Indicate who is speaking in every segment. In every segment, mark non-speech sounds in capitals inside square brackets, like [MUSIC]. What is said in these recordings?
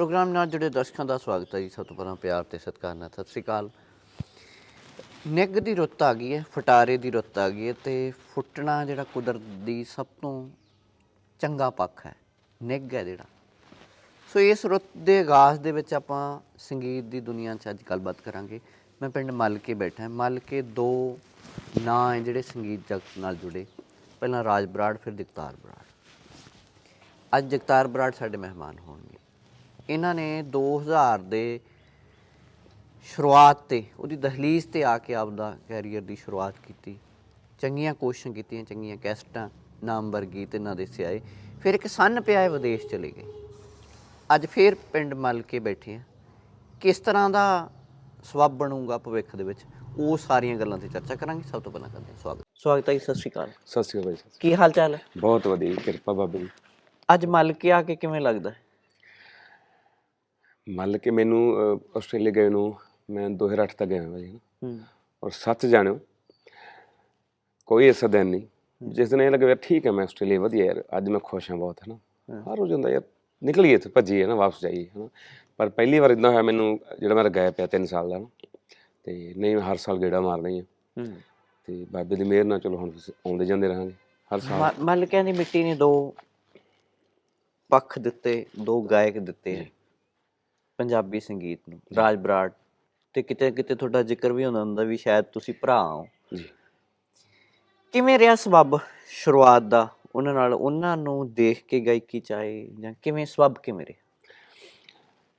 Speaker 1: Programme ਨਾਲ ਜੁੜੇ ਦਰਸ਼ਕਾਂ ਦਾ ਸਵਾਗਤ ਹੈ ਜੀ ਸਭ ਤੋਂ ਪਹਿਲਾਂ ਪਿਆਰ ਤੇ ਸਤਿਕਾਰ ਨਾਲ। ਸਤਿ ਸ੍ਰੀ ਅਕਾਲ। ਨਿੱਘ ਦੀ ਰੁੱਤ ਆ ਗਈ ਹੈ, ਫਟਾਰੇ ਦੀ ਰੁੱਤ ਆ ਗਈ ਹੈ ਤੇ ਫੁੱਟਣਾ ਜਿਹੜਾ ਕੁਦਰਤ ਦੀ ਸਭ ਤੋਂ ਚੰਗਾ ਪੱਖ ਹੈ, ਨਿੱਘ ਹੈ ਜਿਹੜਾ। ਸੋ ਇਸ ਰੁੱਤ ਦੇ ਆਗਾਜ਼ ਦੇ ਵਿੱਚ ਆਪਾਂ ਸੰਗੀਤ ਦੀ ਦੁਨੀਆ 'ਚ ਅੱਜ ਗੱਲਬਾਤ ਕਰਾਂਗੇ। ਮੈਂ ਪਿੰਡ ਮਲਕੇ ਬੈਠਾ ਹਾਂ। ਮੱਲ ਕੇ ਦੋ ਨਾਂ ਹੈ ਜਿਹੜੇ ਸੰਗੀਤ ਜਗਤ ਨਾਲ ਜੁੜੇ। ਪਹਿਲਾਂ ਰਾਜ ਬਰਾੜ, ਫਿਰ ਜਗਤਾਰ ਬਰਾੜ। ਅੱਜ ਜਗਤਾਰ ਬਰਾੜ ਸਾਡੇ ਮਹਿਮਾਨ ਹੋਣਗੇ। ਇਹਨਾਂ ਨੇ 2000 ਦੇ ਸ਼ੁਰੂਆਤ ਤੇ ਉਹਦੀ ਦਹਲੀਜ਼ ਤੇ ਆ ਕੇ ਆਪਦਾ ਕੈਰੀਅਰ ਦੀ ਸ਼ੁਰੂਆਤ ਕੀਤੀ। ਚੰਗੀਆਂ ਕੋਸ਼ਿਸ਼ਾਂ ਕੀਤੀਆਂ ਚੰਗੀਆਂ ਕੈਸਟਾਂ ਨਾਮਵਰ ਗੀਤ ਇਹਨਾਂ ਦੇ ਸਿਆਏ। ਫਿਰ ਇੱਕ ਸੰਨ ਪਿਆਏ ਵਿਦੇਸ਼ ਚਲੇ ਗਏ। ਅੱਜ ਫੇਰ ਪਿੰਡ ਮੱਲ ਕੇ ਬੈਠੇ ਆ। ਕਿਸ ਤਰ੍ਹਾਂ ਦਾ ਸਵੱਬ ਬਣੂਗਾ ਭਵਿੱਖ ਦੇ ਵਿੱਚ ਉਹ ਸਾਰੀਆਂ ਗੱਲਾਂ ਤੇ ਚਰਚਾ ਕਰਾਂਗੇ। ਸਭ ਤੋਂ ਪਹਿਲਾਂ ਕਰਦੇ ਹਾਂ ਸਵਾਗਤ। ਸਵਾਗਤ ਹੈ ਜੀ ਸਤਿ ਸ਼੍ਰੀ ਅਕਾਲ।
Speaker 2: ਸਤਿ ਸ਼੍ਰੀ ਅਕਾਲ ਭਾਈ
Speaker 1: ਕੀ ਹਾਲ ਚਾਲ ਹੈ?
Speaker 2: ਬਹੁਤ ਵਧੀਆ ਜੀ, ਕਿਰਪਾ ਬਾਬੇ ਦੀ
Speaker 1: ਅੱਜ ਮੱਲ ਕੇ ਆ ਕੇ ਕਿਵੇਂ ਲੱਗਦਾ ਹੈ?
Speaker 2: ਮੰਨ ਕੇ ਮੈਨੂੰ ਆਸਟ੍ਰੇਲੀਆ ਗਏ ਨੂੰ ਮੈਂ 2008 ਤੱਕ ਗਿਆ ਭਾਈ
Speaker 1: ਹੂੰ
Speaker 2: ਔਰ ਸੱਚ ਜਾਣਿਓ। ਕੋਈ ਐਸਾ ਦਿਨ ਨਹੀਂ। ਜਿਸ ਦਿਨ ਇਹ ਲੱਗੇ ਯਾਰ ਠੀਕ ਹੈ ਮੈਂ ਆਸਟ੍ਰੇਲੀਆ ਵਧੀਆ ਯਾਰ ਅੱਜ ਮੈਂ ਖੁਸ਼ ਹਾਂ ਬਹੁਤ ਹੈ ਨਾ? ਹਰ ਰੋਜ਼ ਹੁੰਦਾ ਯਾਰ ਨਿਕਲੀਏ ਇੱਥੇ ਭੱਜੀਏ ਨਾ ਵਾਪਸ ਜਾਈਏ ਹੈ ਨਾ? ਪਰ ਪਹਿਲੀ ਵਾਰ ਇਦਾਂ ਹੋਇਆ ਮੈਨੂੰ ਜਿਹੜਾ ਮੇਰਾ ਗਏ ਪਿਆ 3 ਸਾਲ ਦਾ ਨਾ? ਤੇ ਨਹੀਂ ਮੈਂ ਹਰ ਸਾਲ ਗੇੜਾ ਮਾਰਨਾ ਹੀ ਆ
Speaker 1: ਹੂੰ।
Speaker 2: ਤੇ ਬਾਬੇ ਦੀ ਮਿਹਰ ਨਾਲ ਚਲੋ ਹੁਣ ਆਉਂਦੇ ਜਾਂਦੇ ਰਹਾਂਗੇ ਹਰ ਸਾਲ।
Speaker 1: ਮਲਕਿਆਂ ਦੀ ਮਿੱਟੀ ਨੇ ਦੋ ਪੱਖ ਦਿੱਤੇ ਦੋ ਗਾਇਕ ਦਿੱਤੇ। ਹੈ ਪੰਜਾਬੀ ਸੰਗੀਤ ਨੂੰ ਰਾਜ ਬਰਾੜ। ਤੇ ਕਿਤੇ ਕਿਤੇ ਤੁਹਾਡਾ ਜ਼ਿਕਰ ਵੀ ਹੁੰਦਾ ਹੁੰਦਾ ਵੀ ਸ਼ਾਇਦ ਤੁਸੀਂ ਭਰਾ ਹੋ।
Speaker 2: ਜੀ।
Speaker 1: ਕਿਵੇਂ ਰਿਹਾ ਸਬੱਬ ਸ਼ੁਰੂਆਤ ਦਾ? ਉਹਨਾਂ ਨਾਲ ਉਹਨਾਂ ਨੂੰ ਦੇਖ ਕੇ ਗਾਇਕੀ ਚਾਹੇ ਜਾਂ ਕਿਵੇਂ ਸਬੱਬ ਕਿਵੇਂ ਰਿਹਾ?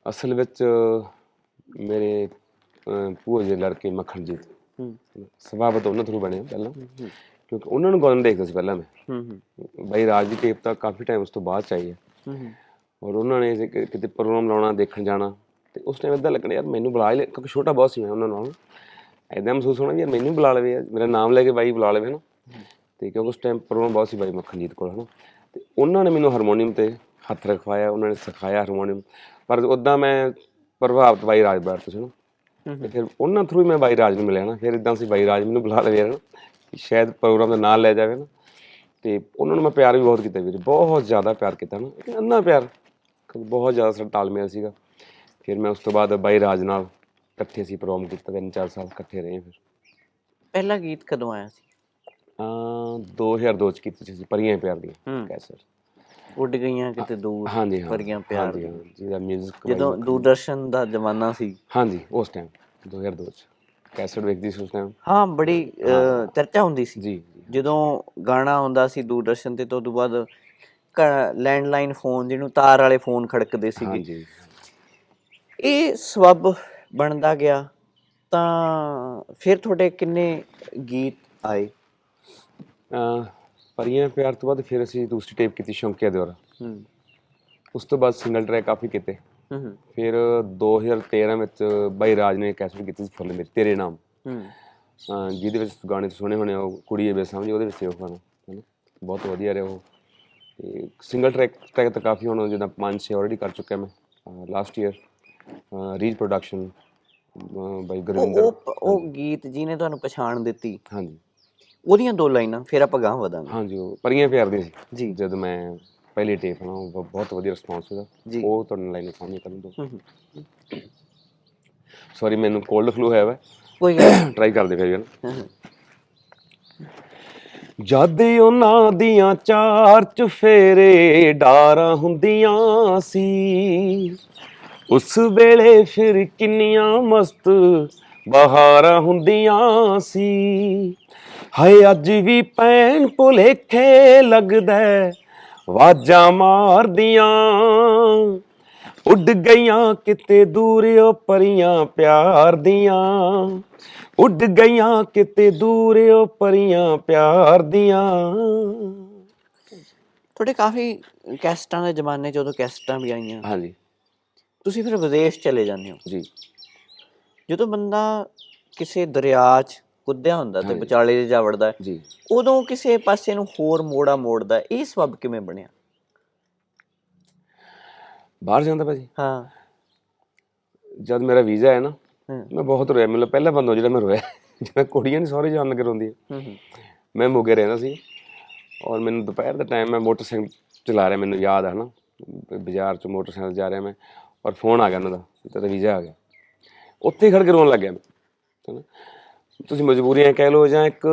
Speaker 2: ਅਸਲ ਵਿੱਚ ਮੇਰੇ ਭੂਆ ਜੀ ਦੇ ਲੜਕੇ ਮੱਖਣਜੀਤ।
Speaker 1: ਹੂੰ।
Speaker 2: ਸਭਾਪਤ ਉਹਨਾਂ ਥਰੂ ਬਣੇ ਪਹਿਲਾਂ। ਕਿਉਂਕਿ ਉਹਨਾਂ ਨੂੰ ਗਾਉਣ ਦੇਖਦਾ ਸੀ ਪਹਿਲਾਂ ਮੈਂ।
Speaker 1: ਹੂੰ ਹੂੰ।
Speaker 2: ਬਾਈ ਰਾਜ ਦੀ ਟੇਪ ਤਾਂ ਕਾਫੀ ਟਾਈਮ ਉਸ ਤੋਂ ਬਾਅਦ ਚ ਆਈ ਹੈ।
Speaker 1: ਹੂੰ ਹੂੰ।
Speaker 2: ਔਰ ਉਹਨਾਂ ਨੇ ਕਿਤੇ ਪ੍ਰੋਗਰਾਮ ਲਾਉਣਾ ਦੇਖਣ ਜਾਣਾ। ਤੇ ਉਸ ਟਾਈਮ ਇਦਾਂ ਲੱਗਣਾ ਯਾਰ ਮੈਨੂੰ ਬੁਲਾ ਲੈ ਕਿਉਂਕਿ ਛੋਟਾ ਬਹੁਤ ਸੀ ਮੈਂ ਉਹਨਾਂ ਨਾਲ। ਐਦਾਂ ਮਹਿਸੂਸ ਹੋਣਾ ਵੀ ਯਾਰ ਮੈਨੂੰ ਬੁਲਾ ਲਵੇ ਯਾਰ ਮੇਰਾ ਨਾਮ ਲੈ ਕੇ ਬਾਈ ਬੁਲਾ ਲਵੇ ਨਾ ਤੇ ਕਿਉਂਕਿ ਉਸ ਟਾਈਮ ਪ੍ਰੋਗਰਾਮ ਬਹੁਤ ਸੀ ਬਾਈ ਮੱਖਣਜੀਤ ਕੋਲ ਹਨਾ। ਤੇ ਉਹਨਾਂ ਨੇ ਮੈਨੂੰ ਹਾਰਮੋਨੀਅਮ ਤੇ ਹੱਥ ਰਖਵਾਇਆ ਉਹਨਾਂ ਨੇ ਸਿਖਾਇਆ ਹਾਰਮੋਨੀਅਮ ਪਰ ਉਦਾਂ ਮੈਂ ਪ੍ਰਭਾਵਿਤ ਬਾਈ ਰਾਜ ਬਾਰ ਤੋਂ ਸੀ ਨਾ ਤੇ ਫਿਰ ਉਹਨਾਂ ਥਰੂ ਮੈਂ ਬਾਈ ਰਾਜ ਨੂੰ ਮਿਲਿਆ ਨਾ ਫਿਰ ਇਦਾਂ ਸੀ ਬਾਈ ਰਾਜ ਮੈਨੂੰ ਬੁਲਾ ਲਵੇ ਨਾ ਕਿ ਸ਼ਾਇਦ ਪ੍ਰੋਗਰਾਮ ਦਾ ਨਾਂ ਲੈ ਜਾਵੇ ਨਾ ਤੇ ਉਹਨਾਂ ਨੂੰ ਮੈਂ ਪਿਆਰ ਵੀ ਬਹੁਤ ਕੀਤਾ ਵੀਰ ਬਹੁਤ ਜ਼ਿਆਦਾ ਪਿਆਰ ਕੀਤਾ ਨਾ ਇੱਕ ਅੰਨਾ ਪਿਆਰ ਕਿਉਂਕਿ ਬਹੁਤ ਜ਼ਿਆਦਾ ਸਾਡਾ ਤਾਲਮੇਲ ਸੀਗਾ। ਫਿਰ ਮੈਂ ਉਸ ਤੋਂ ਬਾਅਦ ਬਾਈ ਰਾਜ ਨਾਲ ਇਕੱਠੇ ਸੀ ਪ੍ਰੋਗਰਾਮ ਕੀਤਾ ਤਿੰਨ ਚਾਰ ਸਾਲ ਇਕੱਠੇ ਰਹੇ ਫਿਰ।
Speaker 1: ਪਹਿਲਾ ਗੀਤ ਕਦੋਂ ਆਇਆ ਸੀ?
Speaker 2: ਆ 2002 ਚ ਕੀਤੀ ਸੀ ਪਰੀਆਂ ਪਿਆਰ ਦੀ
Speaker 1: ਹੂੰ।
Speaker 2: ਕੈਸਰ
Speaker 1: ਉੱਡ ਗਈਆਂ ਕਿਤੇ ਦੂਰ
Speaker 2: ਹਾਂਜੀ ਹਾਂ
Speaker 1: ਪਰੀਆਂ ਪਿਆਰ
Speaker 2: ਹਾਂਜੀ ਹਾਂ ਜਿਹਦਾ 뮤직
Speaker 1: ਜਦੋਂ ਦੂਰਦਰਸ਼ਨ ਦਾ ਜ਼ਮਾਨਾ ਸੀ।
Speaker 2: ਹਾਂਜੀ ਉਸ ਟਾਈਮ 2002 ਚ। ਕੈਸਟ ਵੇਖਦੀ ਸੀ ਉਸ ਟਾਈਮ
Speaker 1: ਹਾਂ ਬੜੀ ਅਹ, ਚਰਚਾ ਹੁੰਦੀ ਸੀ।
Speaker 2: ਜੀ ਜੀ।
Speaker 1: ਜਦੋਂ ਗਾਣਾ ਆਉਂਦਾ ਸੀ ਦੂਰਦਰਸ਼ਨ ਤੇ ਤੋਂ ਬਾਅਦ ਲੈਂਡਲਾਈਨ ਫੋਨ ਜਿਹਨੂੰ ਤਾਰ ਵਾਲੇ ਫੋਨ ਖੜਕਦੇ ਸੀਗੇ।
Speaker 2: ਹਾਂਜੀ।
Speaker 1: ਇਹ ਸਬੱਬ ਬਣਦਾ ਗਿਆ ਤਾਂ ਫਿਰ ਤੁਹਾਡੇ ਕਿੰਨੇ ਗੀਤ ਆਏ?
Speaker 2: ਪਰੀਆਂ ਪਿਆਰ ਤੋਂ ਬਾਅਦ ਫਿਰ ਅਸੀਂ ਦੂਸਰੀ ਟੇਪ ਕੀਤੀ ਸ਼ੌਂਕਿਆ ਦਿਓਰਾ
Speaker 1: ਹੂੰ।
Speaker 2: ਉਸ ਤੋਂ ਬਾਅਦ ਸਿੰਗਲ ਟਰੈਕ ਕਾਫੀ ਕੀਤੇ।
Speaker 1: ਹੂੰ
Speaker 2: ਫਿਰ 2013 ਵਿੱਚ ਬਾਈ ਰਾਜ ਨੇ ਕੈਸਟ ਕੀਤੀ ਸੀ ਫੁੱਲ ਮੇਰੇ ਤੇਰੇ ਨਾਮ।
Speaker 1: ਹੂੰ।
Speaker 2: ਜਿਹਦੇ ਵਿੱਚ ਗਾਣੇ ਸੁਣੇ ਹੋਣੇ ਉਹ ਕੁੜੀ ਏ ਬੇਸਮਝੀ ਉਹਦੇ ਵਿੱਚ ਗਾਣਾ ਹੈਨਾ। ਬਹੁਤ ਵਧੀਆ ਰਿਹਾ ਉਹ। ਤੇ ਸਿੰਗਲ ਟਰੈਕ ਟਰੈਕ ਤਾਂ ਕਾਫੀ ਹੁਣ ਜਿੱਦਾਂ ਪੰਜ ਛੇ ਆਲਰੇਡੀ ਕਰ ਚੁੱਕਿਆ ਮੈਂ ਲਾਸਟ ਈਅਰ ਰੀਜ ਪ੍ਰੋਡਕਸ਼ਨ ਬਾਈ
Speaker 1: ਉਹ
Speaker 2: ਗੁਰਵਿੰਦਰ
Speaker 1: ਉਹ ਉਹ ਗੀਤ ਜਿਹਨੇ ਤੁਹਾਨੂੰ ਪਛਾਣ ਦਿੱਤੀ
Speaker 2: ਹਾਂਜੀ।
Speaker 1: ਉਹਦੀਆਂ ਦੋ ਲਾਈਨਾਂ ਫਿਰ ਆਪਾਂ ਗਾਂ ਵਧਾਂਗੇ।
Speaker 2: ਹਾਂਜੀ ਉਹ ਪਰੀਆਂ ਪਿਆਰ ਦੀ
Speaker 1: ਜੀ।
Speaker 2: ਜਦ ਮੈਂ ਪਹਿਲੀ ਟੇਪ ਨਾ ਉਹ ਬਹੁਤ ਵਧੀਆ ਰਿਸਪੌਂਸ
Speaker 1: ਜੀ।
Speaker 2: ਉਹ ਤੁਹਾਨੂੰ ਲਾਈਨ ਸਾਹਮਣੇ ਕਰਨ ਦੋ
Speaker 1: ਹੂੰ, ਹੂੰ।
Speaker 2: ਸੌਰੀ ਮੈਨੂੰ ਕੋਲਡ ਫਲੂ ਹੋਇਆ ਵਾ।
Speaker 1: ਕੋਈ।
Speaker 2: ਟਰਾਈ [COUGHS] ਕਰਦੇ ਫਿਰ
Speaker 1: ਹੂੰ, ਹੂੰ।
Speaker 2: ਜਦ ਉਹਨਾਂ ਦੀਆਂ ਚਾਰ ਚੁਫੇਰੇ ਡਾਰਾਂ ਹੁੰਦੀਆਂ ਸੀ, ਉਸ ਵੇਲੇ ਫਿਰ ਕਿੰਨੀਆਂ ਮਸਤ ਬਹਾਰਾਂ ਹੁੰਦੀਆਂ ਸੀ। ਹਾਏ, ਅੱਜ ਵੀ ਪੈਣ ਭੁਲੇਖੇ ਲੱਗਦਾ ਵਾਜਾਂ ਮਾਰਦੀਆਂ। ਉੱਡ ਗਈਆਂ ਕਿਤੇ ਦੂਰ ਓ ਪਰੀਆਂ ਪਿਆਰ ਦੀਆਂ। ਉੱਡ ਗਈਆਂ ਕਿਤੇ ਦੂਰ ਓ ਪਰੀਆਂ ਪਿਆਰ ਦੀਆਂ।
Speaker 1: ਤੁਹਾਡੇ ਕਾਫੀ ਕੈਸਟਾਂ ਦੇ ਜ਼ਮਾਨੇ 'ਚ ਉਦੋਂ ਕੈਸਟਾਂ ਵੀ ਆਈਆਂ।
Speaker 2: ਹਾਂਜੀ।
Speaker 1: ਤੁਸੀਂ ਫਿਰ ਵਿਦੇਸ਼ ਚਲੇ ਜਾਂਦੇ ਹੋ।
Speaker 2: ਜੀ।
Speaker 1: ਜਦੋਂ ਬੰਦਾ ਕਿਸੇ ਦਰਿਆ 'ਚ ਕੁੱਦਿਆ ਹੁੰਦਾ ਤੇ। ਵਿਚਾਲੇ ਜਾ ਵੜਦਾ
Speaker 2: ਜੀ।
Speaker 1: ਉਦੋਂ ਕਿਸੇ ਪਾਸੇ ਨੂੰ ਹੋਰ ਮੋੜਾ ਮੋੜਦਾ। ਇਹ ਸਬਬ ਕਿਵੇਂ ਬਣਿਆ?
Speaker 2: ਬਾਹਰ ਜਾਂਦਾ ਭਾਜੀ
Speaker 1: ਹਾਂ।
Speaker 2: ਜਦ ਮੇਰਾ ਵੀਜ਼ਾ ਆਇਆ ਨਾ
Speaker 1: ਹੂੰ।
Speaker 2: ਮੈਂ ਬਹੁਤ ਰੋਇਆ। ਮਤਲਬ ਪਹਿਲਾ ਬੰਦਾ ਜਿਹੜਾ ਮੈਂ ਰੋਇਆ ਜਿਵੇਂ ਕੁੜੀਆਂ ਨਹੀਂ ਸਹੁਰੇ ਜਾਣ ਲੱਗੇ ਰੋਂਦੀ
Speaker 1: ਹੂੰ ਹੂੰ।
Speaker 2: ਮੈਂ ਮੋਗੇ ਰਹਿੰਦਾ ਸੀ ਔਰ ਮੈਨੂੰ ਦੁਪਹਿਰ ਦਾ ਟਾਈਮ ਮੈਂ ਮੋਟਰਸਾਈਕਲ ਚਲਾ ਰਿਹਾ ਮੈਨੂੰ ਯਾਦ ਹੈ ਨਾ ਬਾਜ਼ਾਰ ਚ ਮੋਟਰਸਾਈਕਲ ਜਾ ਰਿਹਾ ਮੈਂ ਔਰ ਫੋਨ ਆ ਗਿਆ ਉਹਨਾਂ ਦਾ ਤੇਰਾ ਵੀਜ਼ਾ ਆ ਗਿਆ। ਉੱਥੇ ਹੀ ਖੜ ਕੇ ਰੋਣ ਲੱਗ ਗਿਆ ਮੈਂ ਤੁਸੀਂ ਮਜਬੂਰੀਆਂ ਕਹਿ ਲਓ ਜਾਂ ਇੱਕ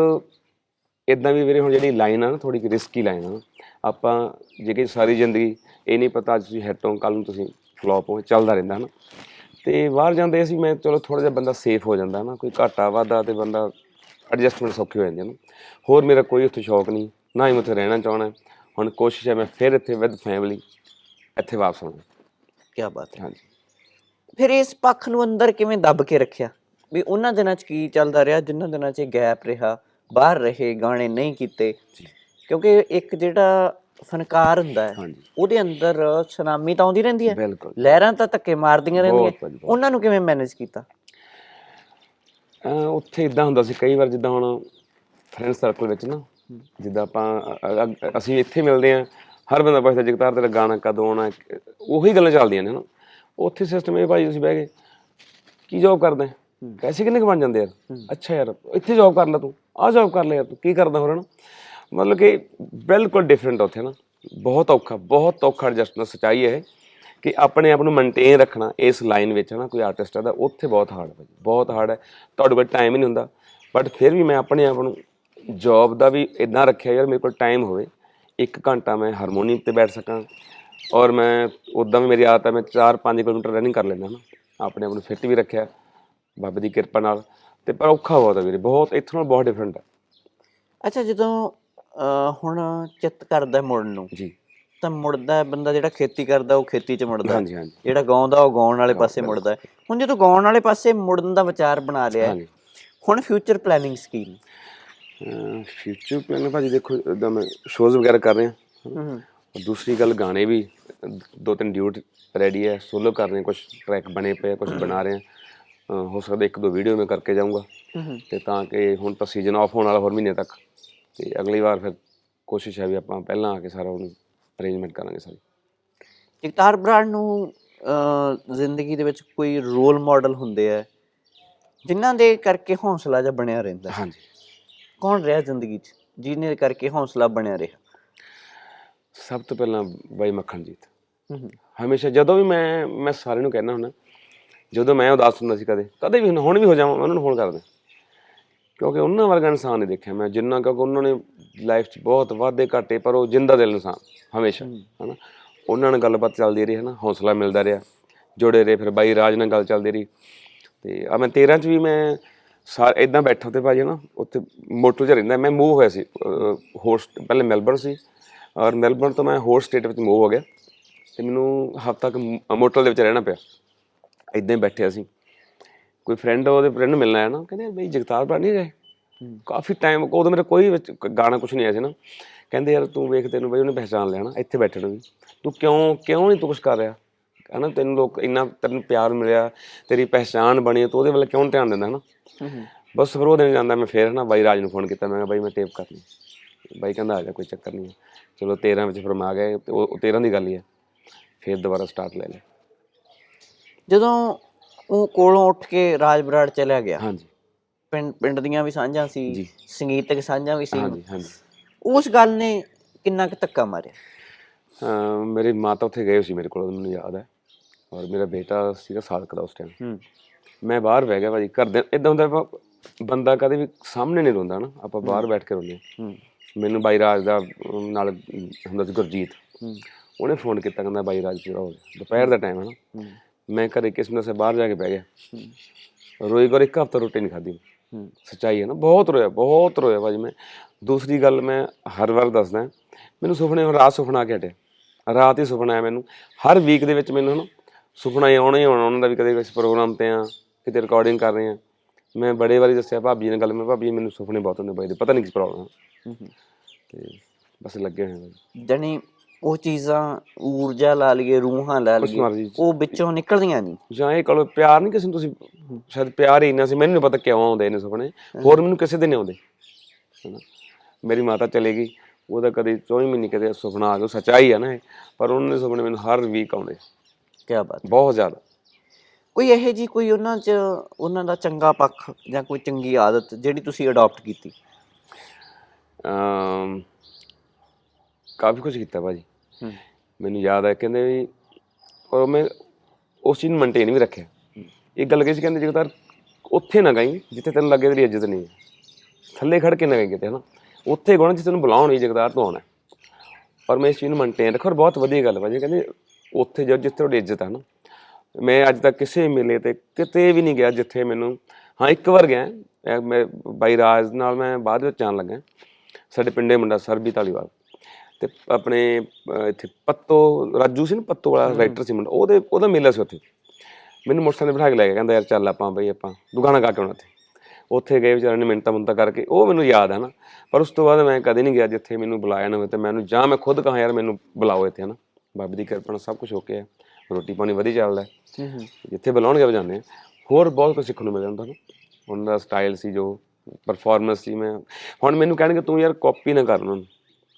Speaker 2: ਇਦਾਂ ਵੀ ਵੀਰੇ ਹੁਣ ਜਿਹੜੀ ਲਾਈਨ ਆ ਨਾ ਥੋੜੀ ਰਿਸਕੀ ਲਾਈਨ ਆ ਆਪਾਂ ਜੇ ਕਿ ਸਾਰੀ ਜ਼ਿੰਦਗੀ ਇਹ ਨਹੀਂ ਪਤਾ ਅੱਜ ਤੁਸੀਂ ਹਿੱਟ ਹੋ ਕੱਲ ਨੂੰ ਤੁਸੀਂ ਫਲॉप ਹੋ ਚੱਲਦਾ ਰਹਿੰਦਾ ਹਨਾ? ਤੇ ਬਾਹਰ ਜਾਂਦੇ ਸੀ ਮੈਂ ਚਲੋ ਥੋੜਾ ਜਿਹਾ ਬੰਦਾ ਸੇਫ ਹੋ ਜਾਂਦਾ ਨਾ ਕੋਈ ਘਾਟਾ ਵਾਧਾ ਤੇ ਬੰਦਾ ਐਡਜਸਟਮੈਂਟ ਸੌਖੀ ਹੋ ਜਾਂਦੀ ਹੈ ਨਾ ਹੋਰ ਮੇਰਾ ਕੋਈ ਉੱਥੇ ਸ਼ੌਕ ਨਹੀਂ ਨਾ ਹੀ ਮੈਂ ਉੱਥੇ ਰਹਿਣਾ ਚਾਹਣਾ। ਹੁਣ ਕੋਸ਼ਿਸ਼ ਹੈ ਮੈਂ ਫਿਰ ਇੱਥੇ ਵਿਦ ਫੈਮਿਲੀ ਇੱਥੇ ਵਾਪਸ ਆਉਣਾ।
Speaker 1: ਕੀ ਬਾਤ ਹੈ।
Speaker 2: ਹਾਂਜੀ।
Speaker 1: ਫਿਰ ਇਸ ਪੱਖ ਨੂੰ ਅੰਦਰ ਕਿਵੇਂ ਦੱਬ ਕੇ ਰੱਖਿਆ? ਵੀ ਉਹਨਾਂ ਦਿਨਾਂ 'ਚ ਕੀ ਚੱਲਦਾ ਰਿਹਾ ਜਿਨ੍ਹਾਂ ਦਿਨਾਂ 'ਚ ਗੈਪ ਰਿਹਾ? ਬਾਹਰ ਰਹੇ ਗਾਣੇ ਨਹੀਂ ਕੀਤੇ। ਕਿਉਂਕਿ ਇੱਕ ਜਿਹੜਾ ਫਨਕਾਰ ਹੁੰਦਾ ਹੈ।
Speaker 2: ਹਾਂਜੀ।
Speaker 1: ਉਹਦੇ ਅੰਦਰ ਸੁਨਾਮੀ ਤਾਂ ਆਉਂਦੀ ਰਹਿੰਦੀ ਹੈ।
Speaker 2: ਬਿਲਕੁਲ।
Speaker 1: ਲਹਿਰਾਂ ਤਾਂ ਧੱਕੇ ਮਾਰਦੀਆਂ ਰਹਿੰਦੀਆਂ
Speaker 2: ਬਹੁਤ ਭਾਜੀ, ਬਹੁਤ।
Speaker 1: ਉਹਨਾਂ ਨੂੰ ਕਿਵੇਂ ਮੈਨੇਜ ਕੀਤਾ?
Speaker 2: ਅਹ ਉੱਥੇ ਇਦਾਂ ਹੁੰਦਾ ਸੀ ਕਈ ਵਾਰ ਜਿੱਦਾਂ ਹੁਣ ਫਰੈਂਡ ਸਰਕਲ ਵਿੱਚ ਨਾ ਜਿੱਦਾਂ ਆਪਾਂ ਅ- ਅ- ਅਸੀਂ ਇੱਥੇ ਮਿਲਦੇ ਆ ਹਰ ਬੰਦਾ ਪੁੱਛਦਾ ਜਗਤਾਰ ਤੇਰਾ ਗਾਣਾ ਕਦੋਂ ਆਉਣਾ ਉਹੀ ਗੱਲਾਂ ਚੱਲਦੀਆਂ ਨੇ ਨਾ। ਉੱਥੇ ਸਿਸਟਮ ਇਹ ਭਾਈ ਤੁਸੀਂ ਬਹਿ ਗਏ ਕੀ ਜੌਬ ਕਰਦਾ ਹੈ? ਪੈਸੇ ਕਿੰਨੇ ਕੁ ਬਣ ਜਾਂਦੇ ਯਾਰ ਅੱਛਾ ਯਾਰ ਇੱਥੇ ਜੌਬ ਕਰ ਲੈ ਤੂੰ ਆਹ ਜੌਬ ਕਰ ਲੈ ਯਾਰ ਤੂੰ ਕੀ ਕਰਦਾ ਹੋਰ ਨਾ ਮਤਲਬ ਕਿ ਬਿਲਕੁਲ ਡਿਫਰੈਂਟ ਉੱਥੇ ਨਾ। ਬਹੁਤ ਔਖਾ ਬਹੁਤ ਔਖਾ ਐਡਜਸਟਮੈਂਟ ਸੱਚਾਈ ਹੈ ਇਹ ਕਿ ਆਪਣੇ ਆਪ ਨੂੰ ਮੇਨਟੇਨ ਰੱਖਣਾ ਇਸ ਲਾਈਨ ਵਿੱਚ ਹੈ ਨਾ ਕੋਈ ਆਰਟਿਸਟ ਦਾ ਉੱਥੇ ਬਹੁਤ ਹਾਰਡ ਹੈ ਬਹੁਤ ਹਾਰਡ ਹੈ ਤੁਹਾਡੇ ਕੋਲ ਟਾਈਮ ਹੀ ਨਹੀਂ ਹੁੰਦਾ। ਬਟ ਫਿਰ ਵੀ ਮੈਂ ਆਪਣੇ ਆਪ ਨੂੰ ਜੌਬ ਦਾ ਵੀ ਇਦਾਂ ਰੱਖਿਆ ਯਾਰ, ਮੇਰੇ ਕੋਲ ਟਾਈਮ ਹੋਵੇ। ਇੱਕ ਘੰਟਾ ਮੈਂ ਹਾਰਮੋਨੀਅਮ ਤੇ ਬੈਠ ਸਕਾਂ ਔਰ ਮੈਂ ਉਦਾਂ ਵੀ ਮੇਰੀ ਆਦਤ ਹੈ ਮੈਂ 4-5 ਕਿਲੋਮੀਟਰ ਰਨਿੰਗ ਕਰ ਲੈਂਦਾ ਨਾ। ਆਪਣੇ ਆਪ ਨੂੰ ਫਿੱਟ ਵੀ ਰੱਖਿਆ, ਬਾਬੇ ਦੀ ਕਿਰਪਾ ਨਾਲ। ਤੇ ਪਰ ਔਖਾ ਬਹੁਤ ਹੈ ਵੀਰੇ, ਬਹੁਤ, ਇੱਥੋਂ ਨਾਲ ਬਹੁਤ ਡਿਫਰੈਂਟ ਹੈ
Speaker 1: ਅੱਛਾ, ਜਦੋਂ ਹੁਣ ਚਿੱਤ ਕਰਦਾ ਮੁੜਨ ਨੂੰ।
Speaker 2: ਜੀ।
Speaker 1: ਤਾਂ ਮੁੜਦਾ ਬੰਦਾ ਜਿਹੜਾ ਖੇਤੀ ਕਰਦਾ ਉਹ ਖੇਤੀ 'ਚ ਮੁੜਦਾ।
Speaker 2: ਹਾਂਜੀ ਹਾਂਜੀ।
Speaker 1: ਜਿਹੜਾ ਗਾਉਂਦਾ ਉਹ ਗਾਉਣ ਵਾਲੇ ਪਾਸੇ ਮੁੜਦਾ। ਹੁਣ ਜਦੋਂ ਗਾਉਣ ਵਾਲੇ ਪਾਸੇ ਮੁੜਨ ਦਾ ਵਿਚਾਰ ਬਣਾ ਲਿਆ ਹੁਣ ਫਿਊਚਰ ਪਲੈਨਿੰਗਸ ਕੀ ਨੇ
Speaker 2: ਫਿਊਚਰ ਪਲਾਨ ਭਾਜੀ ਦੇਖੋ ਇਦਾਂ ਮੈਂ ਸ਼ੋਜ਼ ਵਗੈਰਾ ਕਰ ਰਿਹਾ।
Speaker 1: ਹੂੰ
Speaker 2: ਦੂਸਰੀ ਗੱਲ ਗਾਣੇ ਵੀ ਦੋ ਤਿੰਨ ਡਿਊਟ ਰੈਡੀ ਹੈ ਸੋਲੋ ਕਰ ਰਹੇ ਕੁਝ ਟਰੈਕ ਬਣੇ ਪਏ ਕੁਝ ਬਣਾ ਰਹੇ ਹਾਂ। ਸਕਦਾ ਇੱਕ ਦੋ ਵੀਡੀਓ ਮੈਂ ਕਰਕੇ ਜਾਊਂਗਾ। ਤੇ ਤਾਂ ਕਿ ਹੁਣ ਤਾਂ ਸੀਜ਼ਨ ਆਫ ਹੋਣ ਵਾਲਾ ਹੋਰ ਮਹੀਨੇ ਤੱਕ। ਤੇ ਅਗਲੀ ਵਾਰ ਫਿਰ ਕੋਸ਼ਿਸ਼ ਹੈ ਵੀ ਆਪਾਂ ਪਹਿਲਾਂ ਆ ਕੇ ਸਾਰਾ ਉਹਨੂੰ ਅਰੇਂਜਮੈਂਟ ਕਰਾਂਗੇ ਸਾਰੀ।
Speaker 1: ਜਗਤਾਰ ਬਰਾੜ ਨੂੰ ਜ਼ਿੰਦਗੀ ਦੇ ਵਿੱਚ ਕੋਈ ਰੋਲ ਮਾਡਲ ਹੁੰਦੇ ਆ ਜਿਨ੍ਹਾਂ ਦੇ ਕਰਕੇ ਹੌਸਲਾ ਜਿਹਾ ਬਣਿਆ ਰਹਿੰਦਾ।
Speaker 2: ਹਾਂਜੀ।
Speaker 1: ਕੌਣ ਰਿਹਾ ਜ਼ਿੰਦਗੀ 'ਚ ਜਿਹਨੇ ਕਰਕੇ ਹੌਸਲਾ ਬਣਿਆ ਰਿਹਾ?
Speaker 2: ਸਭ ਤੋਂ ਪਹਿਲਾਂ ਬਾਈ ਮੱਖਣਜੀਤ। ਹਮੇਸ਼ਾ ਜਦੋਂ ਵੀ ਮੈਂ ਮੈਂ ਸਾਰਿਆਂ ਨੂੰ ਕਹਿਣਾ ਹੁੰਦਾ ਜਦੋਂ ਮੈਂ ਉਦਾਸ ਹੁੰਦਾ ਸੀ ਕਦੇ ਕਦੇ ਵੀ ਹੁਣ- ਵੀ ਹੋ ਜਾਵਾਂ ਉਹਨਾਂ ਨੂੰ ਫੋਨ ਕਰਦਾ। ਕਿਉਂਕਿ ਉਹਨਾਂ ਵਰਗਾ ਇਨਸਾਨ ਨਹੀਂ ਦੇਖਿਆ ਮੈਂ ਜਿੰਨਾ ਕਿਉਂਕਿ ਉਹਨਾਂ ਨੇ ਲਾਈਫ 'ਚ ਬਹੁਤ ਵਾਧੇ ਘਾਟੇ ਪਰ ਉਹ ਜਿੰਦਾ ਦਿਲ ਇਨਸਾਨ ਹਮੇਸ਼ਾ ਹਨਾ? ਉਹਨਾਂ ਨਾਲ ਗੱਲਬਾਤ ਚੱਲਦੀ ਰਹੀ ਹਨਾ? ਹੌਸਲਾ ਮਿਲਦਾ ਰਿਹਾ ਜੁੜੇ ਰਹੇ ਫਿਰ ਬਾਈ ਰਾਜ ਨਾਲ ਗੱਲ ਚੱਲਦੀ ਰਹੀ। ਤੇ ਆ ਮੈਂ 13 ਚ ਵੀ ਮੈਂ ਸਾਰ ਇਦਾਂ ਬੈਠਾ ਤੇ ਭਾਜੀ ਨਾ ਉੱਥੇ ਮੋਟੋ ਚ ਰਹਿੰਦਾ ਮੈਂ ਮੂਵ ਹੋਇਆ ਸੀ ਹੋਸਟ ਪਹਿਲੇ ਮੈਲਬਰਨ ਸੀ ਔਰ ਮੈਲਬਰਨ ਤੋਂ ਮੈਂ ਹੋਰ ਸਟੇਟ ਵਿੱਚ ਮੂਵ ਹੋ ਗਿਆ। ਤੇ ਮੈਨੂੰ ਹਫ਼ਤਾ ਕੁ ਮੋਟਲ ਦੇ ਵਿੱਚ ਰਹਿਣਾ ਪਿਆ। ਇਦਾਂ ਹੀ ਬੈਠੇ ਅਸੀਂ ਕੋਈ ਫਰੈਂਡ ਉਹਦੇ ਫਰੈਂਡ ਨੂੰ ਮਿਲਣਾ ਆਇਆ ਨਾ ਕਹਿੰਦੇ ਬਈ ਜਗਤਾਰ ਬਣ ਨਹੀਂ ਰਹੇ ਕਾਫੀ ਟਾਈਮ ਉਦੋਂ ਮੇਰਾ ਕੋਈ ਗਾਣਾ ਕੁਝ ਨਹੀਂ ਆਇਆ ਸੀ ਨਾ। ਕਹਿੰਦੇ ਯਾਰ ਤੂੰ ਵੇਖ ਤੈਨੂੰ ਬਈ ਉਹਨੇ ਪਹਿਚਾਨ ਨਾ ਇੱਥੇ ਬੈਠੇ ਨੂੰ ਵੀ। ਤੂੰ ਕਿਉਂ ਕਿਉਂ ਨਹੀਂ ਤੂੰ ਕੁਝ ਕਰ ਰਿਹਾ? ਹਨਾ ਤੈਨੂੰ ਲੋਕ ਇੰਨਾ ਤੈਨੂੰ ਪਿਆਰ ਮਿਲਿਆ ਤੇਰੀ ਪਹਿਚਾਨ ਬਣੀ ਤੂੰ ਉਹਦੇ ਵੱਲ ਕਿਉਂ ਧਿਆਨ ਦਿੰਦਾ ਹਨਾ?
Speaker 1: ਹੂੰ ਹੂੰ।
Speaker 2: ਬਸ ਫਿਰ ਉਹ ਦਿਨ ਜਾਂਦਾ ਮੈਂ ਫੇਰ ਨਾ ਬਾਈ ਰਾਜ ਨੂੰ ਫੋਨ ਕੀਤਾ ਮੈਂ ਕਿਹਾ ਬਾਈ ਮੈਂ ਟੇਪ ਕਰਨੀ ਬਾਈ ਕਹਿੰਦਾ ਆ ਜਾ ਕੋਈ ਚੱਕਰ ਨਹੀਂ ਹੈ। ਚਲੋ 13 ਵਿੱਚ ਫਿਰ ਮੈਂ ਆ ਗਏ ਉਹ 13 ਦੀ ਗੱਲ ਹੀ ਹੈ। ਫੇਰ ਦੁਬਾਰਾ ਸਟਾਰਟ ਲੈ ਲਿਆ।
Speaker 1: ਜਦੋਂ ਉਹ ਕੋਲੋਂ ਉੱਠ ਕੇ ਰਾਜ ਬਰਾੜ ਚਲਿਆ ਗਿਆ।
Speaker 2: ਹਾਂਜੀ।
Speaker 1: ਪਿੰਡ ਪਿੰਡ ਦੀਆਂ ਵੀ ਸਾਂਝਾਂ ਸੀ। ਸੰਗੀਤਕ ਸਾਂਝਾਂ ਵੀ ਸੀ।
Speaker 2: ਹਾਂਜੀ ਹਾਂਜੀ।
Speaker 1: ਉਸ ਗੱਲ ਨੇ ਕਿੰਨਾ ਕੁ ਧੱਕਾ ਮਾਰਿਆ?
Speaker 2: ਮੇਰੇ ਮਾਤਾ ਉੱਥੇ ਗਏ ਸੀ ਮੇਰੇ ਕੋਲ ਮੈਨੂੰ ਯਾਦ ਹੈ। ਔਰ ਮੇਰਾ ਬੇਟਾ ਸੀਗਾ ਸਾਦਕ ਦਾ ਉਸ ਟਾਈਮ
Speaker 1: ਹੂੰ।
Speaker 2: ਮੈਂ ਬਾਹਰ ਬਹਿ ਗਿਆ ਭਾਜੀ ਘਰ ਦੇ ਇਦਾਂ ਹੁੰਦਾ ਬੰਦਾ ਕਦੇ ਵੀ ਸਾਹਮਣੇ ਨਹੀਂ ਰੋਂਦਾ ਨਾ ਆਪਾਂ ਬਾਹਰ ਬੈਠ ਕੇ ਰੋਂਦੇ ਮੈਨੂੰ ਬਾਈ ਰਾਜ ਦਾ ਨਾਲ ਹੁੰਦਾ ਸੀ ਗੁਰਜੀਤ।
Speaker 1: ਹੂੰ।
Speaker 2: ਉਹਨੇ ਫੋਨ ਕੀਤਾ ਕਹਿੰਦਾ ਬਾਈ ਰਾਜ ਪੂਰਾ ਹੋ ਗਿਆ? ਦੁਪਹਿਰ ਦਾ ਟਾਈਮ ਹੈ ਨਾ।
Speaker 1: ਹੂੰ।
Speaker 2: ਮੈਂ ਘਰੇ ਕਿਸਮਤ ਸੇ ਬਾਹਰ ਜਾ ਕੇ ਬਹਿ ਗਿਆ। ਰੋਈ ਕਰ ਇੱਕ ਹਫ਼ਤਾ ਰੋਟੀ ਨਹੀਂ
Speaker 1: ਹੂੰ।
Speaker 2: ਸੱਚਾਈ ਹੈ ਨਾ ਬਹੁਤ ਰੋਇਆ ਬਹੁਤ ਰੋਇਆ ਭਾਜੀ ਮੈਂ। ਦੂਸਰੀ ਗੱਲ ਮੈਂ ਹਰ ਵਾਰ ਦੱਸਦਾ ਮੈਨੂੰ ਸੁਪਨੇ ਹੁਣ ਰਾਤ ਸੁਪਨਾ ਕੇ ਹਟਿਆ ਰਾਤ ਹੀ ਸੁਪਨਾ ਆਇਆ ਮੈਨੂੰ। ਹਰ ਵੀਕ ਦੇ ਵਿੱਚ ਮੈਨੂੰ ਨਾ ਸੁਪਨਾ ਹੀ ਆਉਣਾ ਹੀ ਆਉਣਾ ਉਹਨਾਂ ਦਾ ਵੀ ਕਦੇ ਕਿਸੇ ਪ੍ਰੋਗਰਾਮ ਤੇ ਆ ਕਿਤੇ ਰਿਕਾਰਡਿੰਗ ਕਰ ਰਹੇ ਆ। ਮੈਂ ਬੜੇ ਵਾਰੀ ਦੱਸਿਆ ਭਾਬੀ ਨਾਲ ਗੱਲ ਮੈਂ ਭਾਬੀ ਮੈਨੂੰ ਸੁਪਨੇ ਬਹੁਤ ਹੁੰਦੇ ਬਾਈ ਦੇ ਪਤਾ ਨਹੀਂ ਕੀ ਪ੍ਰੋਬਲਮ
Speaker 1: ਹੂੰ
Speaker 2: ਤੇ ਬਸ ਲੱਗੇ ਹੋਏ
Speaker 1: ਜਾਣੀ ਉਹ ਚੀਜ਼ਾਂ ਊਰਜਾ ਲਾ ਲਈਏ ਰੂਹਾਂ ਲਾ
Speaker 2: ਕੁਛ
Speaker 1: ਲਈਏ
Speaker 2: ਮਰਜ਼ੀ
Speaker 1: ਉਹ ਵਿੱਚੋਂ ਨਿਕਲਦੀਆਂ ਨਹੀਂ।
Speaker 2: ਜਾਂ ਇਹ ਕਹੋ ਪਿਆਰ ਨਹੀਂ ਕਿਸੇ ਨੂੰ ਤੁਸੀਂ ਸ਼ਾਇਦ ਪਿਆਰ ਹੀ ਇੰਨਾ ਸੀ ਮੈਨੂੰ ਨਹੀਂ ਪਤਾ ਕਿਉਂ ਆਉਂਦੇ ਨੇ ਸੁਪਨੇ ਹੋਰ ਮੈਨੂੰ ਕਿਸੇ ਦੇ ਨਹੀਂ ਆਉਂਦੇ। ਹੈਨਾ? ਮੇਰੀ ਮਾਤਾ ਚਲੇ ਗਈ ਉਹਦਾ ਕਦੇ 24 ਮਹੀਨੇ ਕਦੇ ਸੁਪਨਾ ਆ ਗਿਆ ਸੱਚਾਈ ਹੈ ਨਾ ਇਹ ਪਰ ਉਹਨਾਂ ਦੇ ਸੁਪਨੇ ਮੈਨੂੰ ਹਰ ਵੀਕ ਆਉਂਦੇ।
Speaker 1: ਕੀ ਬਾਤ
Speaker 2: ਬਹੁਤ ਜ਼ਿਆਦਾ।
Speaker 1: ਕੋਈ ਇਹੋ ਜੀ ਕੋਈ ਉਹਨਾਂ 'ਚ ਉਹਨਾਂ ਦਾ ਚੰਗਾ ਪੱਖ ਜਾਂ ਕੋਈ ਚੰਗੀ ਆਦਤ ਜਿਹੜੀ ਤੁਸੀਂ ਅਡਾਪਟ ਕੀਤੀ?
Speaker 2: ਅਮ ਕਾਫੀ ਕੁਝ ਕੀਤਾ ਭਾਜੀ।
Speaker 1: ਹੂੰ।
Speaker 2: ਮੈਨੂੰ ਯਾਦ ਹੈ ਕਹਿੰਦੇ ਵੀ ਉਹ ਮੈਂ ਉਸ ਚੀਜ਼ ਨੂੰ ਮੇਨਟੇਨ ਵੀ ਰੱਖਿਆ। ਇਹ ਗੱਲ ਕਹੀ ਸੀ ਕਹਿੰਦੇ ਜਗਤਾਰ ਉੱਥੇ ਨਾ ਗਈ ਜਿੱਥੇ ਤੈਨੂੰ ਲੱਗੇ ਤੇਰੀ ਇੱਜ਼ਤ ਨਹੀਂ ਹੈ। ਥੱਲੇ ਖੜ ਕੇ ਨਾ ਗਈ ਕਿਤੇ ਹਨਾ। ਉੱਥੇ ਗਾਣਾ ਜਿੱਥੇ ਤੈਨੂੰ ਬੁਲਾਉਣ ਹੀ ਜਗਤਾਰ ਤੋਂ ਆਉਣਾ। ਔਰ ਮੈਂ ਇਸ ਚੀਜ਼ ਨੂੰ ਮੇਨਟੇਨ ਰੱਖਿਆ ਔਰ ਬਹੁਤ ਵਧੀਆ ਗੱਲ ਭਾਜੀ ਕਹਿੰਦੇ ਉੱਥੇ ਜਾ ਜਿੱਥੇ ਤੁਹਾਡੀ ਇੱਜ਼ਤ ਹੈ ਨਾ ਮੈਂ ਅੱਜ ਤੱਕ ਕਿਸੇ ਮੇਲੇ ਤੇ ਕਿਤੇ ਵੀ ਨਹੀਂ ਗਿਆ ਜਿੱਥੇ ਮੈਨੂੰ ਹਾਂ ਇੱਕ ਵਾਰ ਗਿਆ। ਮੈਂ ਬਾਈ ਰਾਜ ਨਾਲ ਮੈਂ ਬਾਅਦ ਵਿੱਚ ਆਉਣ ਲੱਗਾ ਸਾਡੇ ਪਿੰਡੇ ਮੁੰਡਾ ਸਰਬੀ ਧਾਲੀਵਾਲ। ਤੇ ਆਪਣੇ ਇੱਥੇ ਪੱਤੋ ਰਾਜੂ ਸੀ ਨਾ ਪੱਤੋ ਵਾਲਾ ਰਾਈਟਰ ਸੀ ਮੁੰਡਾ ਉਹਦੇ ਉਹਦਾ ਮੇਲਾ ਸੀ ਉੱਥੇ। ਮੈਨੂੰ ਮੋਟਰਸਾਈਕਲ ਤੇ ਬਿਠਾ ਕੇ ਲੈ ਗਿਆ ਕਹਿੰਦਾ ਯਾਰ ਚੱਲ ਆਪਾਂ ਬਈ ਆਪਾਂ ਦੁਕਾਨਾਂ ਗਾ ਕੇ ਆਉਣਾ ਉੱਥੇ ਉੱਥੇ ਗਏ ਵਿਚਾਰੇ ਨੇ ਮਿੰਟਾਂ ਮੁੰਤਾ ਕਰਕੇ ਉਹ ਮੈਨੂੰ ਯਾਦ ਹੈ ਨਾ ਪਰ ਉਸ ਤੋਂ ਬਾਅਦ ਮੈਂ ਕਦੇ ਨਹੀਂ ਗਿਆ ਜਿੱਥੇ ਮੈਨੂੰ ਬੁਲਾਇਆ ਨਾ ਹੋਵੇ ਤੇ ਮੈਨੂੰ ਜਾਂ ਮੈਂ ਖੁਦ ਕਹਾਂ ਯਾਰ ਮੈਨੂੰ ਬੁਲਾਓ ਇੱਥੇ ਹਨਾ? ਬਾਬੇ ਦੀ ਕਿਰਪਾ ਨਾਲ ਸਭ ਕੁਝ ਹੈ ਰੋਟੀ ਪਾਣੀ ਵਧੀਆ ਚੱਲਦਾ ਜਿੱਥੇ ਬੁਲਾਉਣਗੇ ਵਜਾਉਂਦੇ ਹੋਰ ਬਹੁਤ ਕੁਝ ਸਿੱਖਣ ਨੂੰ ਮਿਲ ਜਾਂਦਾ ਤੁਹਾਨੂੰ ਉਹਨਾਂ ਦਾ ਸਟਾਈਲ ਸੀ ਜੋ ਪਰਫਾਰਮੈਂਸ ਸੀ ਮੈਂ ਹੁਣ ਮੈਨੂੰ ਕਹਿਣਗੇ ਤੂੰ ਯਾਰ ਕਾਪੀ ਨਾ ਕਰ ਉਹਨਾਂ ਨੂੰ।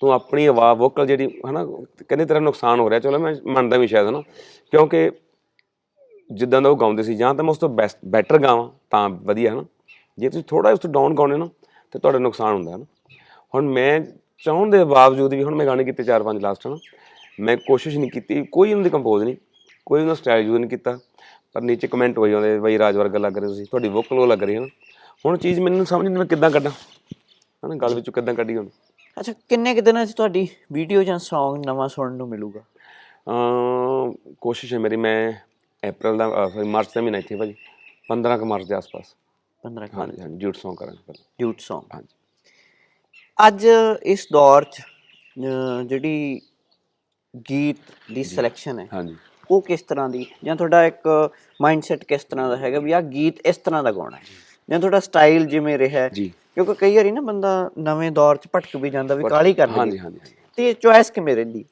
Speaker 2: ਤੂੰ ਆਪਣੀ ਆਵਾਜ਼ ਵੋਕਲ ਜਿਹੜੀ, ਹਨਾ ਕਹਿੰਦੇ ਤੇਰਾ ਨੁਕਸਾਨ ਹੋ ਰਿਹਾ। ਚਲੋ ਮੈਂ ਮੰਨਦਾ ਵੀ ਸ਼ਾਇਦ, ਹਨਾ। ਕਿਉਂਕਿ ਜਿੱਦਾਂ ਦਾ ਉਹ ਗਾਉਂਦੇ ਸੀ, ਜਾਂ ਤਾਂ ਮੈਂ ਉਸ ਤੋਂ ਬੈਸਟ ਬੈਟਰ ਗਾਵਾਂ, ਤਾਂ ਵਧੀਆ, ਹਨਾ। ਜੇ ਤੁਸੀਂ ਥੋੜਾ ਉਸ ਤੋਂ ਡਾਊਨ ਗਾਉਂਦੇ ਨਾ, ਤੇ ਤੁਹਾਡਾ ਨੁਕਸਾਨ ਹੁੰਦਾ, ਹਨਾ। ਹੁਣ ਮੈਂ ਚਾਹੁਣ ਦੇ ਬਾਵਜੂਦ ਵੀ, ਹੁਣ ਮੈਂ ਗਾਣੇ ਕੀਤੇ 4-5 ਲਾਸਟ ਹਨਾ। ਮੈਂ ਕੋਸ਼ਿਸ਼ ਨਹੀਂ ਕੀਤੀ, ਕੋਈ ਉਹਨਾਂ ਦੀ ਕੰਪੋਜ਼ ਨਹੀਂ, ਕੋਈ ਉਹਨਾਂ ਸਟਾਈਲ ਯੂਜ਼ ਨਹੀਂ ਕੀਤਾ। ਪਰ ਨੀਚੇ ਕਮੈਂਟ ਹੋਈ ਜਾਂਦੇ, ਬਈ ਰਾਜ ਵਰਗਾ ਲੱਗ ਰਹੇ ਤੁਸੀਂ, ਤੁਹਾਡੀ ਵੋਕਲ ਉਹ ਲੱਗ ਰਹੀ ਹੈ ਨਾ ਹੁਣ ਚੀਜ਼ ਮੈਨੂੰ ਸਮਝ ਨਹੀਂ ਮੈਂ ਕਿੱਦਾਂ ਕੱਢਾਂ, ਹਨਾ, ਗੱਲ ਵਿੱਚੋਂ ਕਿੱਦਾਂ ਕੱਢੀ ਹੁਣ
Speaker 1: ਅੱਛਾ ਕਿੰਨੇ ਕੁ ਦਿਨਾਂ 'ਚ ਤੁਹਾਡੀ ਵੀਡੀਓ ਜਾਂ Song ਨਵਾਂ ਸੁਣਨ ਨੂੰ ਮਿਲੂਗਾ?
Speaker 2: ਅਮ ਕੋਸ਼ਿਸ਼ ਹੈ ਮੇਰੀ ਮੈਂ ਅਪ੍ਰੈਲ ਦਾ ਸੌਰੀ ਮਾਰਚ ਦਾ ਮਹੀਨਾ ਇੱਥੇ ਭਾਜੀ। 15 ਕੁ ਮਾਰਚ ਦੇ ਆਸ-ਪਾਸ।
Speaker 1: 15 ਕੁ
Speaker 2: ਹਾਂਜੀ ਹਾਂਜੀ ਜੂਟ ਸੌਂਗ ਕਰਾਂਗੇ ਪਹਿਲਾਂ
Speaker 1: ਡਿਊਟ Song
Speaker 2: ਹਾਂਜੀ।
Speaker 1: ਅੱਜ ਇਸ ਦੌਰ 'ਚ ਅਹ, ਜਿਹੜੀ ਗੀਤ ਦੀ ਸਿਲੈਕਸ਼ਨ ਹੈ
Speaker 2: ਹਾਂਜੀ।
Speaker 1: ਉਹ ਕਿਸ ਤਰ੍ਹਾਂ ਦੀ ਜਾਂ ਤੁਹਾਡਾ ਇੱਕ ਮਾਈਂਡਸੈਟ ਕਿਸ ਤਰ੍ਹਾਂ ਦਾ ਹੈਗਾ ਵੀ ਆਹ ਗੀਤ ਇਸ ਤਰ੍ਹਾਂ ਦਾ ਗਾਉਣਾ ਹੈ? ਜਾਂ। ਤੁਹਾਡਾ ਸਟਾਈਲ ਜਿਵੇਂ ਰਿਹਾ ਹੈ?
Speaker 2: ਜੀ।
Speaker 1: ਕਿਉਂਕਿ ਕਈ ਵਾਰੀ ਨਾ ਬੰਦਾ ਨਵੇਂ ਦੌਰ 'ਚ ਭਟਕ ਵੀ ਜਾਂਦਾ ਵੀ ਕਾਲੀ ਕਰ
Speaker 2: ਹਾਂਜੀ
Speaker 1: ਲਈ
Speaker 2: ਹਾਂਜੀ ਹਾਂਜੀ।
Speaker 1: ਤੇ ਚੁਆਇਸ ਕਿਵੇਂ ਰਹਿੰਦੀ?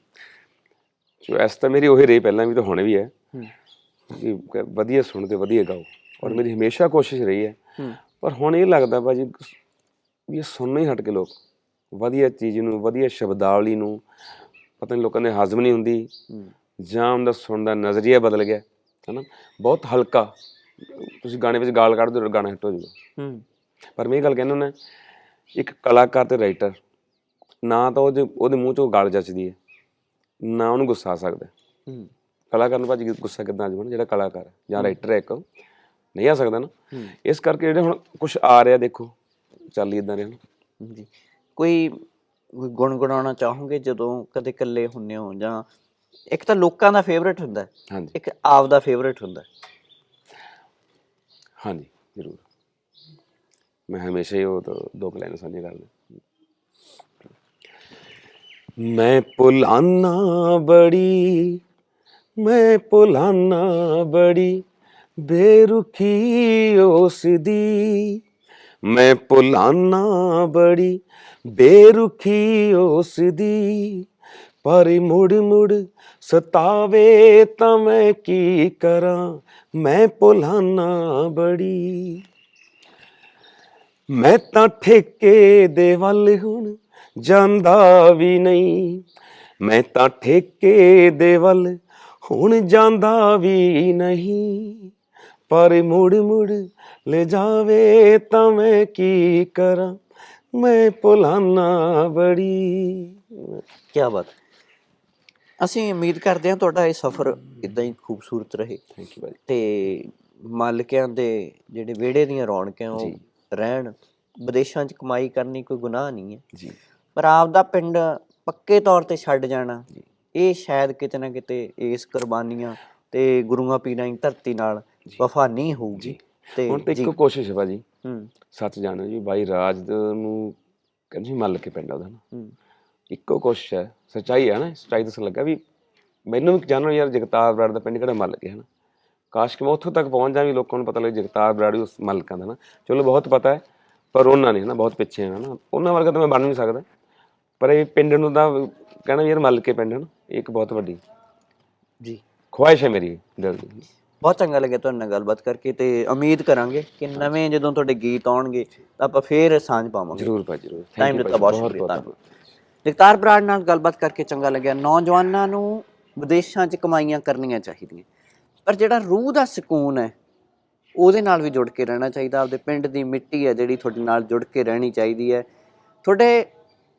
Speaker 2: ਚੋਇਸ ਤਾਂ ਮੇਰੀ ਉਹੀ ਰਹੀ ਪਹਿਲਾਂ ਵੀ ਤਾਂ ਹੁਣ ਵੀ ਹੈ।
Speaker 1: ਹੂੰ।
Speaker 2: ਕਿ ਕ- ਵਧੀਆ ਸੁਣ ਤੇ ਵਧੀਆ ਗਾਓ। ਔਰ ਮੇਰੀ ਹਮੇਸ਼ਾ ਕੋਸ਼ਿਸ਼ ਰਹੀ ਹੈ।
Speaker 1: ਹੂੰ।
Speaker 2: ਪਰ ਹੁਣ ਇਹ ਲੱਗਦਾ ਭਾਜੀ ਵੀ ਇਹ ਸੁਣਨਾ ਹੀ ਹਟ ਕੇ ਲੋਕ। ਵਧੀਆ ਚੀਜ਼ ਨੂੰ ਵਧੀਆ ਸ਼ਬਦਾਵਲੀ ਨੂੰ ਪਤਾ ਨਹੀਂ ਲੋਕਾਂ ਦੇ ਹਜ਼ਮ ਨਹੀਂ ਹੁੰਦੀ।
Speaker 1: ਹੂੰ।
Speaker 2: ਜਾਂ ਉਹਦਾ ਸੁਣਨ ਦਾ ਨਜ਼ਰੀਆ ਬਦਲ ਗਿਆ ਹੈਨਾ? ਬਹੁਤ ਹਲਕਾ। ਤੁਸੀਂ ਗਾਣੇ ਵਿੱਚ ਗਾਲ ਕੱਢ ਦਿਓ ਗਾਣਾ ਹਿੱਟ ਹੋ ਜਾਊਗਾ।
Speaker 1: ਹੂੰ।
Speaker 2: ਪਰ ਮੈਂ ਇਹ ਗੱਲ ਕਹਿੰਦਾ ਹੁੰਦਾ ਇੱਕ ਕਲਾਕਾਰ ਤੇ ਰਾਈਟਰ ਨਾ ਤਾਂ ਉਹਦੇ ਉਹਦੇ ਮੂੰਹ ਚੋਂ ਗਾਲ ਜੱਚਦੀ ਹੈ ਨਾ ਉਹਨੂੰ ਗੁੱਸਾ ਆ ਸਕਦਾ
Speaker 1: ਹੂੰ।
Speaker 2: ਕਲਾਕਾਰ ਨੂੰ ਭਾਜੀ ਗੁੱਸਾ ਕਿੱਦਾਂ ਆ ਨਾ ਜਿਹੜਾ ਕਲਾਕਾਰ ਹੈ ਜਾਂ ਰਾਈਟਰ ਹੈ ਇੱਕ ਨਹੀਂ ਆ ਸਕਦਾ ਨਾ। ਇਸ ਕਰਕੇ ਜਿਹੜੇ ਹੁਣ ਕੁਝ ਆ ਰਿਹਾ ਦੇਖੋ ਚੱਲ ਹੀ ਇਦਾਂ ਰਿਹਾ। ਨਾ
Speaker 1: ਜੀ ਕੋਈ ਕੋਈ ਗੁਣਗੁਣਾਉਣਾ ਚਾਹੋਗੇ ਜਦੋਂ ਕਦੇ ਇਕੱਲੇ ਹੁੰਨੇ ਹੋ ਜਾਂ ਇੱਕ ਤਾਂ ਲੋਕਾਂ ਦਾ ਫੇਵਰਿਟ ਹੁੰਦਾ ਹੈ,
Speaker 2: ਹਾਂਜੀ।
Speaker 1: ਇੱਕ ਆਪ ਦਾ ਫੇਵਰਿਟ ਹੁੰਦਾ ਹੈ।
Speaker 2: ਹਾਂਜੀ ਜ਼ਰੂਰ। ਮੈਂ ਹਮੇਸ਼ਾ ਹੀ ਉਹ ਦੋ- ਦੋ ਕੁ ਲਾਈਨਾਂ ਸਾਂਝੇ ਕਰਦਾ ਮੈਂ ਪੁਲਾਨਾ ਬੜੀ ਮੈਂ ਪੁਲਾਨਾ ਬੜੀ ਬੇਰੁਖੀ ਉਸ ਦੀ ਮੈਂ ਪੁਲਾਨਾ ਬੜੀ ਬੇਰੁਖੀ ਉਸ ਦੀ ਪਰ ਮੁੜ ਮੁੜ ਸਤਾਵੇ ਤਾਂ ਮੈਂ ਕੀ ਕਰਾਂ ਮੈਂ ਪੁਲਾਨਾ ਬੜੀ ਮੈਂ ਤਾਂ ਠੇਕੇ ਦੇ ਵੱਲ ਹੁਣ ਜਾਂਦਾ ਵੀ ਨਹੀਂ। ਮੈਂ ਤਾਂ ਠੇਕੇ ਦੇ ਵੱਲ ਹੁਣ ਜਾਂਦਾ ਵੀ ਨਹੀਂ। ਪਰ ਮੁੜ ਮੁੜ ਲੈ ਜਾਵੇ ਤਾਂ ਮੈਂ ਕੀ ਕਰਾਂ? ਮੈਂ ਪੁਲਾਨਾ ਬੜੀ।
Speaker 1: ਕੀ ਬਾਤ। ਅਸੀਂ ਉਮੀਦ ਕਰਦੇ ਹਾਂ ਤੁਹਾਡਾ ਇਹ ਸਫ਼ਰ ਇਦਾਂ ਹੀ ਖੂਬਸੂਰਤ ਰਹੇ।
Speaker 2: ਥੈਂਕ ਯੂ ਬਾਈ।
Speaker 1: ਤੇ ਮਾਲਕਿਆਂ ਦੇ ਜਿਹੜੇ ਵਿਹੜੇ ਦੀਆਂ ਰੌਣਕਾਂ ਉਹ। ਰਹਿਣ ਵਿਦੇਸ਼ਾਂ 'ਚ ਕਮਾਈ ਕਰਨੀ ਕੋਈ ਗੁਨਾਹ ਨਹੀਂ ਹੈ।
Speaker 2: ਜੀ।
Speaker 1: ਪਰ ਆਪ ਦਾ ਪਿੰਡ ਪੱਕੇ ਤੌਰ ਤੇ ਛੱਡ ਜਾਣਾ ਇਹ ਸ਼ਾਇਦ ਕਿਤੇ ਨਾ ਕਿਤੇ ਇਸ ਕੁਰਬਾਨੀਆਂ ਤੇ ਗੁਰੂਆਂ ਪੀਰਾਂ ਦੀ ਧਰਤੀ ਨਾਲ ਵਫਾ ਨਹੀਂ ਹੋਊਗੀ। ਤੇ
Speaker 2: ਹੁਣ ਇੱਕੋ ਕੋਸ਼ਿਸ਼ ਹੈ ਭਾਜੀ।
Speaker 1: ਹੂੰ।
Speaker 2: ਸੱਚ ਜਾਣੋ ਜੀ ਬਾਈ ਰਾਜ ਨੂੰ ਕਹਿੰਦੇ ਸੀ ਮੱਲ ਕੇ ਪਿੰਡ ਉਹਦਾ ਨਾ।
Speaker 1: ਹੂੰ।
Speaker 2: ਇੱਕੋ ਕੋਸ਼ਿਸ਼ ਹੈ। ਸੱਚਾਈ ਹੈ ਨਾ ਸੱਚਾਈ ਦੱਸਣ ਲੱਗਾ ਵੀ ਮੈਨੂੰ ਵੀ ਜਾਣੋ ਯਾਰ ਜਗਤਾਰ ਬਰਾੜ ਦਾ ਪਿੰਡ ਕਿਹੜਾ ਮੱਲ ਗਿਆ ਹਨਾ ਕਾਸ਼ ਕਿ ਮੈਂ ਉੱਥੋਂ ਤੱਕ ਪਹੁੰਚ ਜਾ ਵੀ ਲੋਕਾਂ ਨੂੰ ਪਤਾ ਲੱਗੇ ਜਗਤਾਰ ਬਰਾੜ ਉਸ ਮਲਕਾਂ ਦਾ ਨਾ। ਚਲੋ ਬਹੁਤ ਪਤਾ ਹੈ ਪਰ ਉਹਨਾਂ ਨੇ ਨਾ ਬਹੁਤ ਪਿੱਛੇ ਹੈ ਨਾ। ਉਹਨਾਂ ਵਰਗਾ ਤਾਂ ਮੈਂ ਬਣ ਨਹੀਂ ਸਕਦਾ। ਪਰ ਇਹ ਪਿੰਡ ਨੂੰ ਤਾਂ ਕਹਿਣਾ ਯਾਰ ਮੱਲ ਕੇ ਪਿੰਡ ਹੈ ਨਾ ਇਹ ਇੱਕ ਬਹੁਤ ਵੱਡੀ
Speaker 1: ਜੀ।
Speaker 2: ਖੁਆਇਸ਼ ਹੈ ਮੇਰੀ ਦਿਲ ਦੀ।
Speaker 1: ਬਹੁਤ ਚੰਗਾ ਲੱਗਿਆ ਤੁਹਾਡੇ ਨਾਲ ਗੱਲਬਾਤ ਕਰਕੇ ਤੇ ਉਮੀਦ ਕਰਾਂਗੇ ਕਿ ਨਵੇਂ ਜਦੋਂ ਤੁਹਾਡੇ ਗੀਤ ਆਉਣਗੇ ਤਾਂ ਆਪਾਂ ਫੇਰ ਸਾਂਝ ਪਾਵਾਂਗੇ।
Speaker 2: ਜ਼ਰੂਰ ਭਾਜੀ ਜ਼ਰੂਰ।
Speaker 1: ਟਾਈਮ ਦਿੱਤਾ ਬਹੁਤ ਸ਼ੁਕਰੀਆ ਜਗਤਾਰ ਬਰਾੜ ਨਾਲ ਗੱਲਬਾਤ ਕਰਕੇ ਚੰਗਾ ਲੱਗਿਆ। ਨੌਜਵਾਨਾਂ ਨੂੰ ਵਿਦੇਸ਼ਾਂ 'ਚ ਕਮਾਈਆਂ ਕਰਨੀਆਂ ਚਾਹੀਦੀਆਂ। ਪਰ ਜਿਹੜਾ ਰੂਹ ਦਾ ਸਕੂਨ ਹੈ, ਉਹਦੇ ਨਾਲ ਵੀ ਜੁੜ ਕੇ ਰਹਿਣਾ ਚਾਹੀਦਾ। ਆਪਦੇ ਪਿੰਡ ਦੀ ਮਿੱਟੀ ਹੈ ਜਿਹੜੀ ਤੁਹਾਡੇ ਨਾਲ ਜੁੜ ਕੇ ਰਹਿਣੀ ਚਾਹੀਦੀ ਹੈ। ਤੁਹਾਡੇ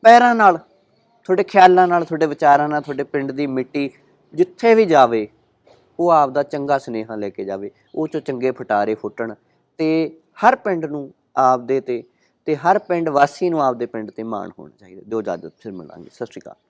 Speaker 1: ਪੈਰਾਂ ਨਾਲ, ਤੁਹਾਡੇ ਖਿਆਲਾਂ ਨਾਲ, ਤੁਹਾਡੇ ਵਿਚਾਰਾਂ ਨਾਲ, ਤੁਹਾਡੇ ਪਿੰਡ ਦੀ ਮਿੱਟੀ ਜਿੱਥੇ ਵੀ ਜਾਵੇ, ਉਹ ਆਪ ਦਾ ਚੰਗਾ ਸੁਨੇਹਾ ਲੈ ਕੇ ਜਾਵੇ। ਉਹ ਚੋਂ ਚੰਗੇ ਫਟਾਰੇ ਫੁੱਟਣ ਤੇ ਹਰ ਪਿੰਡ ਨੂੰ ਆਪਦੇ ਤੇ ਤੇ ਹਰ ਪਿੰਡ ਵਾਸੀ ਨੂੰ ਆਪਦੇ ਪਿੰਡ ਤੇ ਮਾਣ ਹੋਣਾ ਚਾਹੀਦਾ। ਦਿਓ ਇਜਾਜ਼ਤ, ਫਿਰ ਮਿਲਾਂਗੇ। ਸਤਿ ਸ਼੍ਰੀ ਅਕਾਲ।